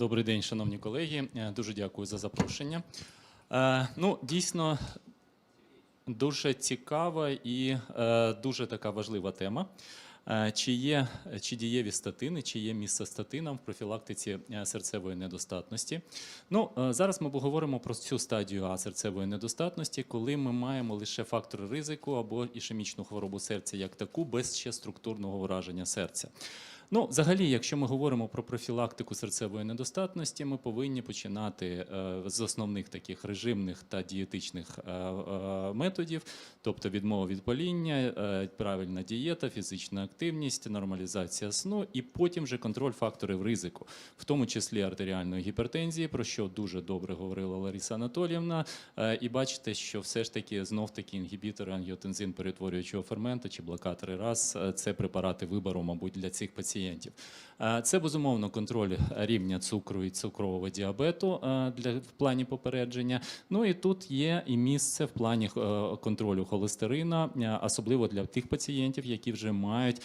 Добрий день, шановні колеги. Е, Дуже дякую за запрошення. Е, Ну, дійсно, дуже цікава і е, дуже така важлива тема. Чи є чи дієві статини, чи є місце статинам в профілактиці серцевої недостатності? Ну зараз ми поговоримо про цю стадію А серцевої недостатності, коли ми маємо лише фактори ризику або ішемічну хворобу серця як таку, без ще структурного враження серця. Ну, взагалі, якщо ми говоримо про профілактику серцевої недостатності, ми повинні починати е, з основних таких режимних та дієтичних е, е, методів, тобто відмова від паління, правильна дієта, фізична активність, нормалізація сну, і потім вже контроль факторів ризику, в тому числі артеріальної гіпертензії, про що дуже добре говорила Лариса Анатоліївна. І бачите, що все ж таки знов таки інгібітори ангіотензин перетворюючого ферменту чи блокатори РАС е, це препарати вибору, мабуть, для цих пацієнтів. Е, Це безумовно контроль рівня цукру і цукрового діабету е, для в плані попередження. Ну і тут є і місце в плані е, контролю холестерина, особливо для тих пацієнтів, які вже мають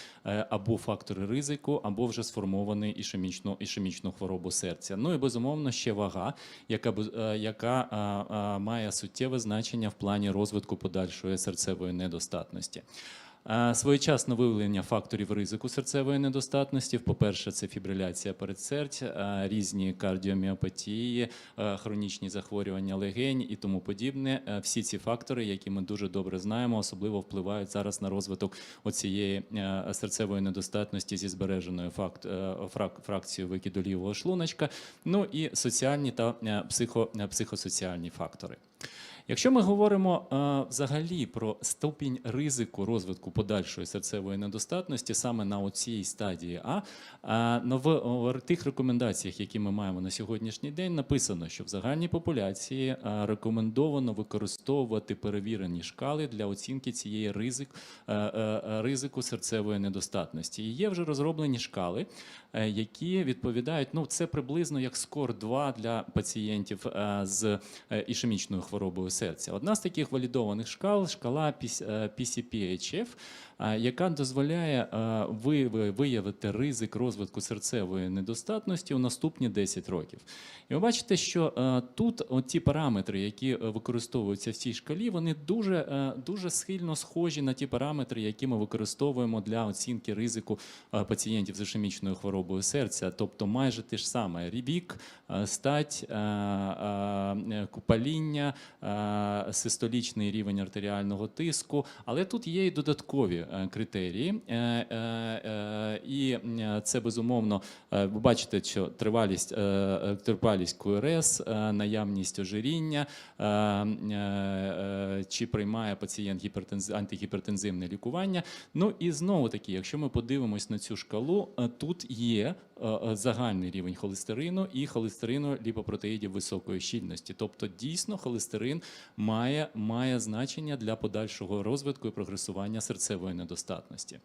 або фактори ризику, або вже сформований ішемічну, ішемічну хворобу серця. Ну і безумовно ще вага, яка яка має суттєве значення в плані розвитку подальшої серцевої недостатності. Е, Своєчасне виявлення факторів ризику серцевої недостатності. По-перше, це фібриляція передсердь, е, різні кардіоміопатії, е, хронічні захворювання легень і тому подібне. Всі ці фактори, які ми дуже добре знаємо, особливо впливають зараз на розвиток оцієї серцевої недостатності зі збереженою фракцією викиду лівого шлуночка. Ну і соціальні та психо, психосоціальні фактори. Якщо ми говоримо е, взагалі про ступінь ризику розвитку подальшої серцевої недостатності саме на оцій стадії, А е, ну, в, в тих рекомендаціях, які ми маємо на сьогоднішній день, написано, що в загальній популяції е, рекомендовано використовувати перевірені шкали для оцінки цієї ризик, е, е, ризику серцевої недостатності. І є вже розроблені шкали, е, які відповідають, ну це приблизно як скор 2 для пацієнтів е, з ішемічною хворобою серця. Одна з таких валідованих шкал шкала PCPHF, е, яка дозволяє ви- ви- виявити ризик розвитку серцевої недостатності у наступні 10 років. І ви бачите, що тут ті параметри, які е, використовуються в цій шкалі, вони дуже, е, дуже схильно схожі на ті параметри, які ми використовуємо для оцінки ризику е, пацієнтів з ішемічною хворобою серця, тобто майже те ж саме: вік, стать, купаління, систолічний рівень артеріального тиску. Але тут є і додаткові е, критерії, Е, е, і це безумовно. Ви бачите, що тривалість, тривалість КРС, наявність ожиріння, чи приймає пацієнт антигіпертензивне лікування. Ну і знову таки, якщо ми подивимось на цю шкалу, тут є загальний рівень холестерину і холестерину ліпопротеїдів високої щільності. Тобто, дійсно, холестерин має, має значення для подальшого розвитку і прогресування серцевої недостатності.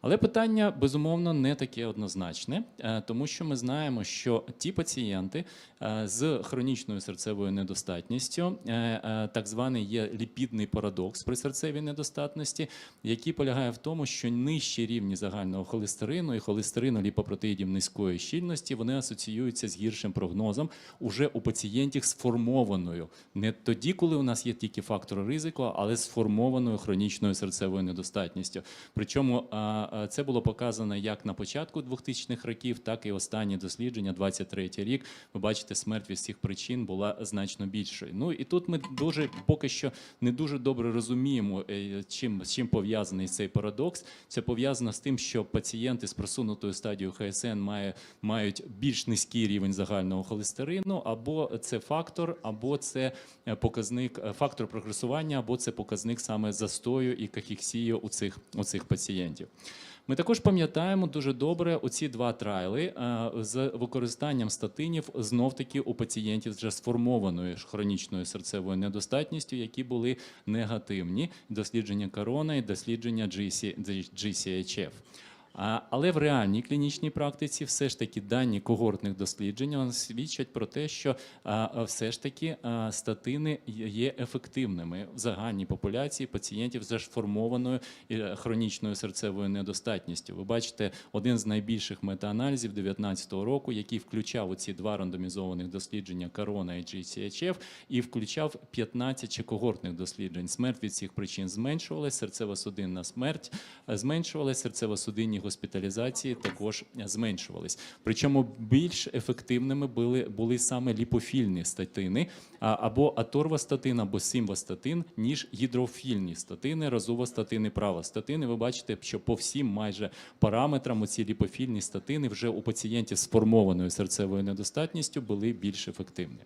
Але питання безумовно не таке однозначне, е, тому що ми знаємо, що ті пацієнти е, з хронічною серцевою недостатністю, е, так званий є ліпідний парадокс при серцевій недостатності, який полягає в тому, що нижчі рівні загального холестерину і холестерину ліпопротеїдів низької щільності вони асоціюються з гіршим прогнозом уже у пацієнтів сформованою не тоді, коли у нас є тільки фактори ризику, але сформованою хронічною серцевою недостатністю. Причому а, а, це було показано як на початку 2000-х років, так і останні дослідження, 23-й рік. Ви бачите, смерть від цих причин була значно більшою. Ну і тут ми дуже поки що не дуже добре розуміємо, е, чим, з чим пов'язаний цей парадокс. Це пов'язано з тим, що пацієнти з просунутою стадією ХСН має, мають більш низький рівень загального холестерину, або це фактор, або це е, показник е, фактор прогресування, або це показник саме застою і кахіксію у цих, у цих пацієнтів. Ми також пам'ятаємо дуже добре оці два трайли е, з використанням статинів знов таки у пацієнтів з вже сформованою хронічною серцевою недостатністю, які були негативні. Дослідження корона і дослідження GC, GCHF. Але в реальній клінічній практиці все ж таки дані когортних досліджень свідчать про те, що все ж таки статини є ефективними в загальній популяції пацієнтів з сформованою е, хронічною серцевою недостатністю. Ви бачите один з найбільших метааналізів 2019 року, який включав оці два рандомізованих дослідження Корона і GCHF, і включав 15 ще когортних досліджень. Смерть від цих причин зменшувалася, серцево-судинна смерть е, зменшувалася, серцево-судинні госпіталізації також зменшувались. Причому більш ефективними були, були саме ліпофільні статини або аторвастатин, або симвастатин, ніж гідрофільні статини, розувастатини, правостатини. Ви бачите, що по всім майже параметрам оці ліпофільні статини вже у пацієнтів з сформованою серцевою недостатністю були більш ефективні.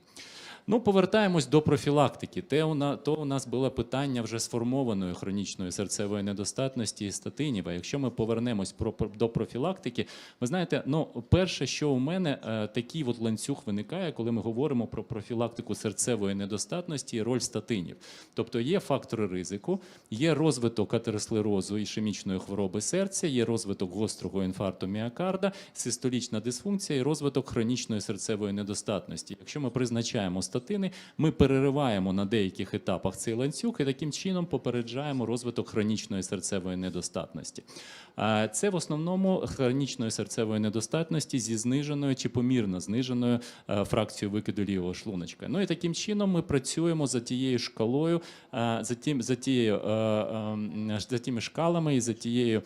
Ну, повертаємось до профілактики. Те у то у нас було питання вже сформованої хронічної серцевої недостатності статинів. А якщо ми повернемось про, про- до профілактики, ви знаєте, ну перше, що у мене е, такий от ланцюг виникає, коли ми говоримо про профілактику серцевої недостатності і роль статинів. Тобто є фактори ризику, є розвиток атеросклерозу ішемічної хвороби серця, є розвиток гострого інфаркту міокарда, систолічна дисфункція і розвиток хронічної серцевої недостатності. Якщо ми призначаємо статини, ми перериваємо на деяких етапах цей ланцюг і таким чином попереджаємо розвиток хронічної серцевої недостатності. Це в основному хронічної серцевої недостатності зі зниженою чи помірно зниженою е, фракцією викиду лівого шлуночка. Ну і таким чином ми працюємо за тією шкалою, е, за тим за тією е, е, за тими шкалами і за тією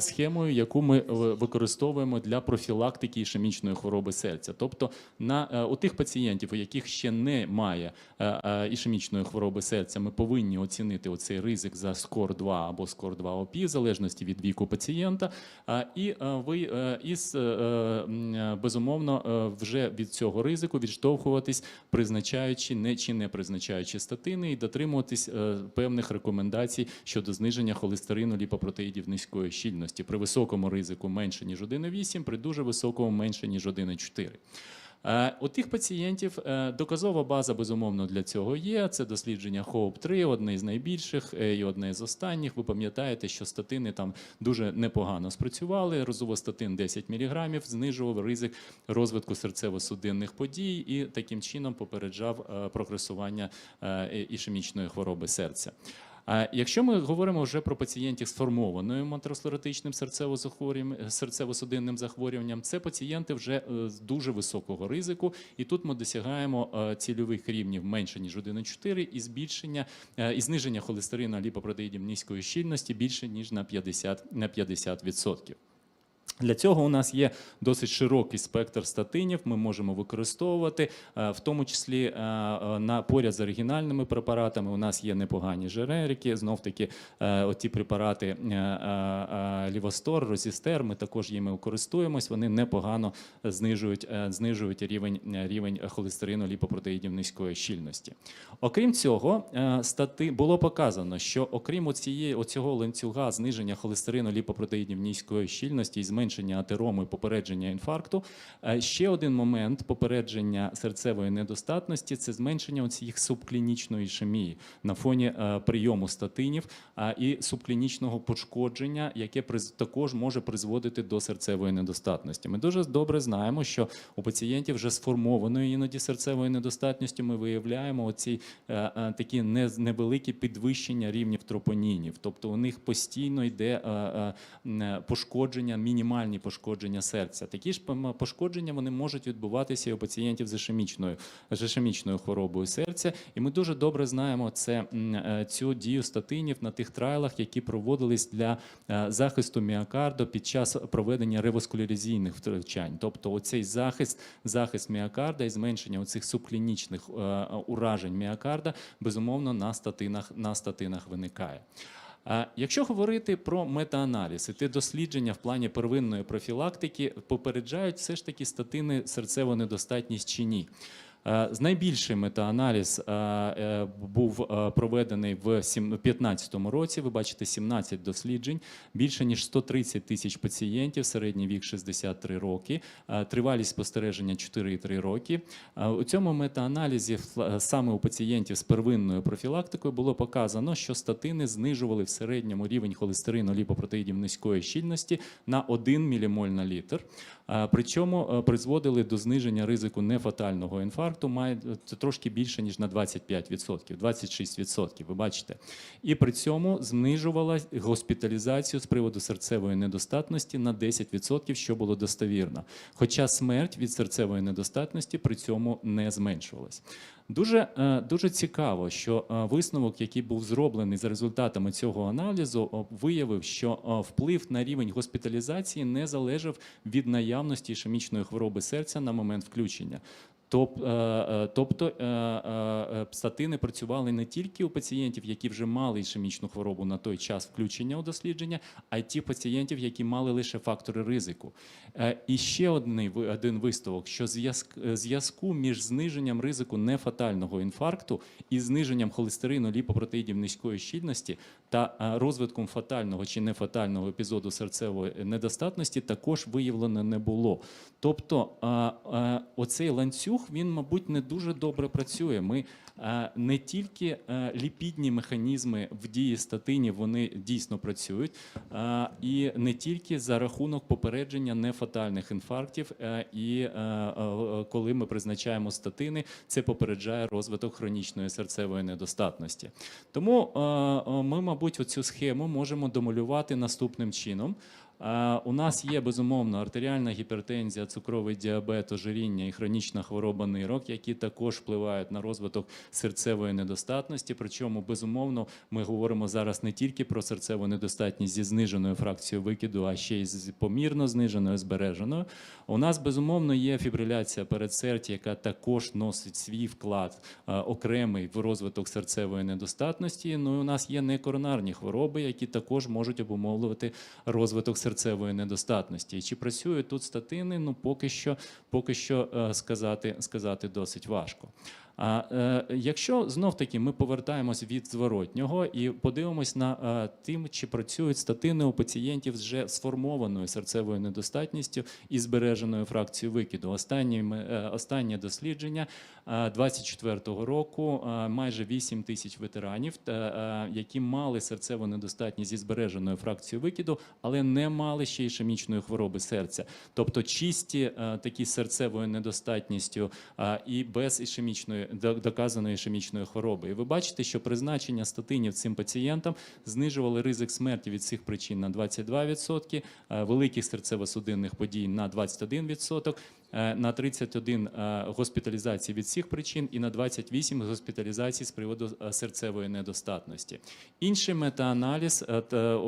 схемою, яку ми е, використовуємо для профілактики ішемічної хвороби серця. Тобто на е, у тих пацієнтів, у яких ще немає е, е, ішемічної хвороби серця, ми повинні оцінити оцей ризик за скор 2 або скор 2 ОПІ, в залежності від віку пацієнта. І е, ви е, із е, е, безумовно е, вже від цього ризику відштовхуватись, призначаючи не чи не призначаючи статини, і дотримуватись е, певних рекомендацій щодо зниження холестерину ліпопротеїдів низької щільності при високому ризику менше ніж 1,8, при дуже високому менше ніж 1,4. Е, У тих пацієнтів е, доказова база безумовно для цього є. Це дослідження HOPE 3 одне з найбільших е, і одне з останніх. Ви пам'ятаєте, що статини там дуже непогано спрацювали. Розувостатин 10 мг знижував ризик розвитку серцево-судинних подій і таким чином попереджав прогресування ішемічної хвороби серця. А якщо ми говоримо вже про пацієнтів з формованою атеросклеротичним серцево-захворюванням- серцево-судинним захворюванням, це пацієнти вже е, з дуже високого ризику, і тут ми досягаємо е, цільових рівнів менше ніж 1,4 і збільшення е, і зниження холестерину ліпопротеїдів низької щільності більше ніж на 50%. На 50%. Для цього у нас є досить широкий спектр статинів. Ми можемо використовувати, е, в тому числі е, е, на поряд з оригінальними препаратами. У нас є непогані жерерики. Знов таки, оті препарати Лівостор, Розістер. Ми також їми користуємось. Вони непогано знижують, знижують рівень, рівень холестерину ліпопротеїдів низької щільності. Окрім цього, стати було показано, що окрім оцієї оцього ланцюга зниження холестерину ліпопротеїдів низької щільності і зменшення атерому і попередження інфаркту, е, ще один момент попередження серцевої недостатності це зменшення оцієї субклінічної ішемії на фоні е, прийому статинів і субклінічного пошкодження, яке також може призводити до серцевої недостатності. Ми дуже добре знаємо, що у пацієнтів вже сформованою іноді серцевою недостатністю ми виявляємо оці е, такі не- невеликі підвищення рівнів тропонінів. Тобто у них постійно йде пошкодження, мінімальні пошкодження серця. Такі ж пошкодження вони можуть відбуватися і у пацієнтів з ішемічною, з ішемічною хворобою серця. І ми дуже добре знаємо це, е, цю дію статинів на тих трайлах, які проводились для е, захисту міокарду під час проведення реваскуляризійних втручань. Тобто оцей захист, захист міокарда і зменшення оцих субклінічних е, уражень міокарда, безумовно, на статинах, на статинах виникає. Якщо говорити про метааналіз, ті дослідження в плані первинної профілактики попереджають все ж таки статини серцево недостатність чи ні. Е, з- Найбільший метааналіз е, е, був проведений в 2015 році. Ви бачите 17 досліджень, більше ніж 130 тисяч пацієнтів, середній вік 63 роки, тривалість спостереження 4,3 роки. У цьому метааналізі саме у пацієнтів з первинною профілактикою було показано, що статини знижували в середньому рівень холестерину ліпопротеїдів низької щільності на 1 мілімоль на літр. Причому е, призводили до зниження ризику нефатального інфаркту має це трошки більше ніж на 25%, 26%, ви бачите. І при цьому знижувала госпіталізацію з приводу серцевої недостатності на 10%, що було достовірно. Хоча смерть від серцевої недостатності при цьому не зменшувалась. Дуже, е, дуже цікаво, що е, висновок, який був зроблений за результатами цього аналізу, виявив, що вплив на рівень госпіталізації не залежав від наявності ішемічної хвороби серця на момент включення. Е, е, тобто е, статини працювали не тільки у пацієнтів, які вже мали ішемічну хворобу на той час включення у дослідження, а й ті пацієнтів, які мали лише фактори ризику. І ще один висновок: що зв'язк- зв'язку між зниженням ризику нефатального інфаркту і зниженням холестерину ліпопротеїдів низької щільності та розвитком фатального чи нефатального епізоду серцевої недостатності також виявлено не було. Тобто, оцей ланцюг він, мабуть, не дуже добре працює. Ми е, не тільки е, ліпідні механізми в дії статинів вони дійсно працюють, е, і не тільки за рахунок попередження нефатальних інфарктів, і коли ми призначаємо статини, це попереджає розвиток хронічної серцевої недостатності. Тому ми, мабуть, оцю схему можемо домалювати наступним чином. У нас є безумовно артеріальна гіпертензія, цукровий діабет, ожиріння і хронічна хвороба нирок, які також впливають на розвиток серцевої недостатності. Причому, безумовно, ми говоримо зараз не тільки про серцеву недостатність зі зниженою фракцією викиду, а ще й з помірно зниженою, збереженою. У нас безумовно є фібриляція передсердя, яка також носить свій вклад окремий в розвиток серцевої недостатності. Ну і у нас є некоронарні хвороби, які також можуть обумовлювати розвиток серцевої недостатності. І чи працюють тут статини? Ну поки що, поки що е, сказати, сказати досить важко. А е, якщо знов таки ми повертаємось від зворотнього і подивимось на е, тим, чи працюють статини у пацієнтів з вже сформованою серцевою недостатністю і збереженою фракцією викиду. Останні, е, останнє дослідження е, 24-го року е, майже 8 тисяч ветеранів, та, е, які мали серцеву недостатність зі збереженою фракцією викиду, але не мали ще ішемічної хвороби серця. Тобто чисті е, такі серцевою недостатністю е, і без ішемічної доказаної ішемічної хвороби. І ви бачите, що призначення статинів цим пацієнтам знижували ризик смерті від цих причин на 22%, е, великих серцево-судинних подій на 21%, е, на 31 е, госпіталізацій від цих причин і на 28 госпіталізацій з приводу е, серцевої недостатності. Інший метааналіз е,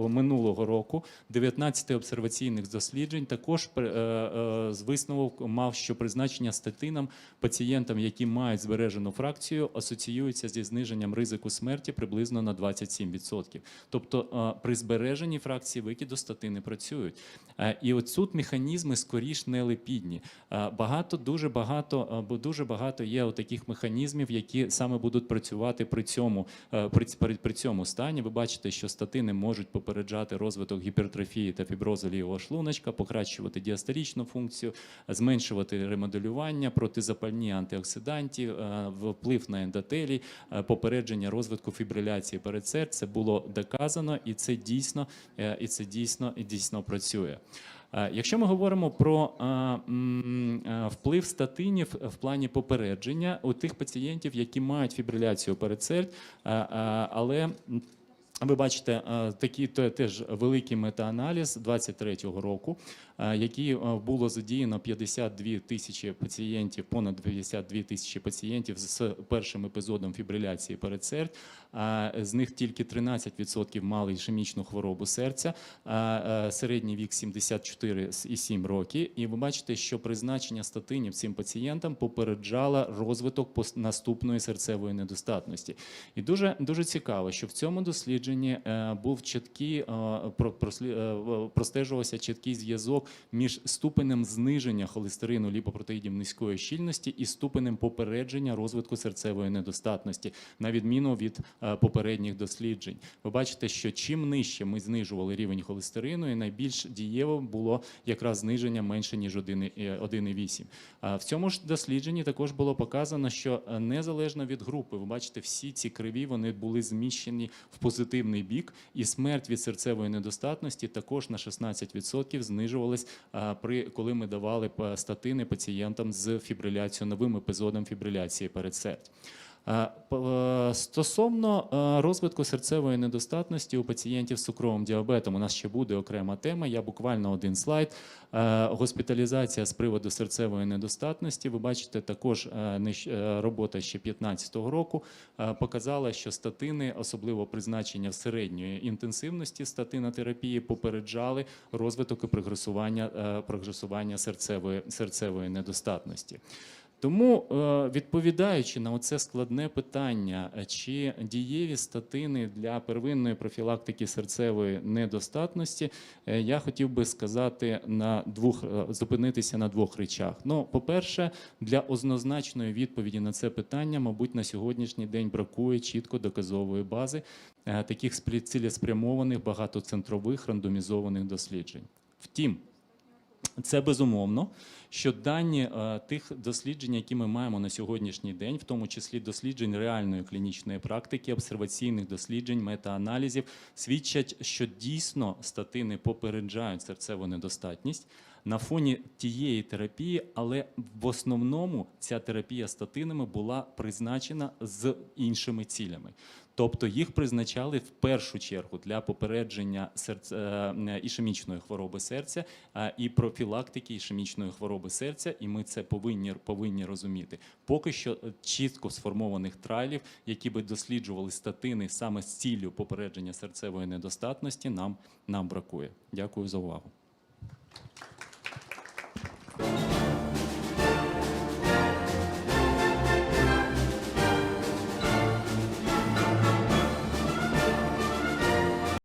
минулого року 19 обсерваційних досліджень також е, е, з висновок мав, що призначення статинам пацієнтам, які мають збережену фракцію, асоціюється зі зниженням ризику смерті приблизно на 27%. Тобто е, при збереженні фракції викиду статини працюють. Е, І от тут механізми скоріш не липідні. Е, Багато, дуже багато, е, бо дуже багато є таких механізмів, які саме будуть працювати при цьому, е, при, при, цьому стані. Ви бачите, що статини можуть попереджати розвиток гіпертрофії та фіброзу лівого шлуночка, покращувати діастолічну функцію, зменшувати ремоделювання, протизапальні антиоксидантів, е, вплив на ендотелій, е, попередження розвитку фібриляції передсердь. Це було доказано, і це дійсно, і це дійсно, і дійсно працює. Е, Якщо ми говоримо про е, е, вплив статинів в плані попередження у тих пацієнтів, які мають фібриляцію передсердь, але ви бачите е, такий те- теж великий метааналіз 23-го року, е, який е, було задіяно 52 тисячі пацієнтів, понад 52 тисячі пацієнтів з першим епізодом фібриляції передсердь. З них тільки 13% мали ішемічну хворобу серця, середній вік 74,7 роки. І ви бачите, що призначення статинів цим пацієнтам попереджало розвиток наступної серцевої недостатності. І дуже, дуже цікаво, що в цьому дослідженні дослідженні е, був чіткий, е, е, простежувався чіткий зв'язок між ступенем зниження холестерину ліпопротеїдів низької щільності і ступенем попередження розвитку серцевої недостатності, на відміну від попередніх досліджень. Ви бачите, що чим нижче ми знижували рівень холестерину, і найбільш дієво було якраз зниження менше ніж 1,- е, 1,8. А В цьому ж дослідженні також було показано, що незалежно від групи, ви бачите, всі ці криві вони були зміщені в позитивний бік, і смерть від серцевої недостатності також на 16% знижувалась при коли ми давали е, статини пацієнтам з фібриляцією новим епізодом фібриляції передсердь. Е, п- е, Стосовно е, розвитку серцевої недостатності у пацієнтів з цукровим діабетом, у нас ще буде окрема тема. Я буквально один слайд. Е, Госпіталізація з приводу серцевої недостатності. Ви бачите, також е, е, робота ще 2015 року е, показала, що статини, особливо призначення середньої інтенсивності статинотерапії, попереджали розвиток і прогресування, е, прогресування серцевої, серцевої недостатності. Тому, е, відповідаючи на оце складне питання, е, чи дієві статини для первинної профілактики серцевої недостатності, е, я хотів би сказати на двох зупинитися на двох речах. Ну, по-перше, для однозначної відповіді на це питання, мабуть, на сьогоднішній день бракує чітко доказової бази таких цілеспрямованих багатоцентрових рандомізованих досліджень. Втім, це безумовно, що дані е, тих досліджень, які ми маємо на сьогоднішній день, в тому числі досліджень реальної клінічної практики, обсерваційних досліджень, метааналізів, свідчать, що дійсно статини попереджають серцеву недостатність на фоні тієї терапії, але в основному ця терапія статинами була призначена з іншими цілями. Тобто їх призначали в першу чергу для попередження серце, е, ішемічної хвороби серця е, і профілактики ішемічної хвороби серця, і ми це повинні, повинні розуміти. Поки що е, чітко сформованих трайлів, які би досліджували статини саме з ціллю попередження серцевої недостатності, нам, нам бракує. Дякую за увагу.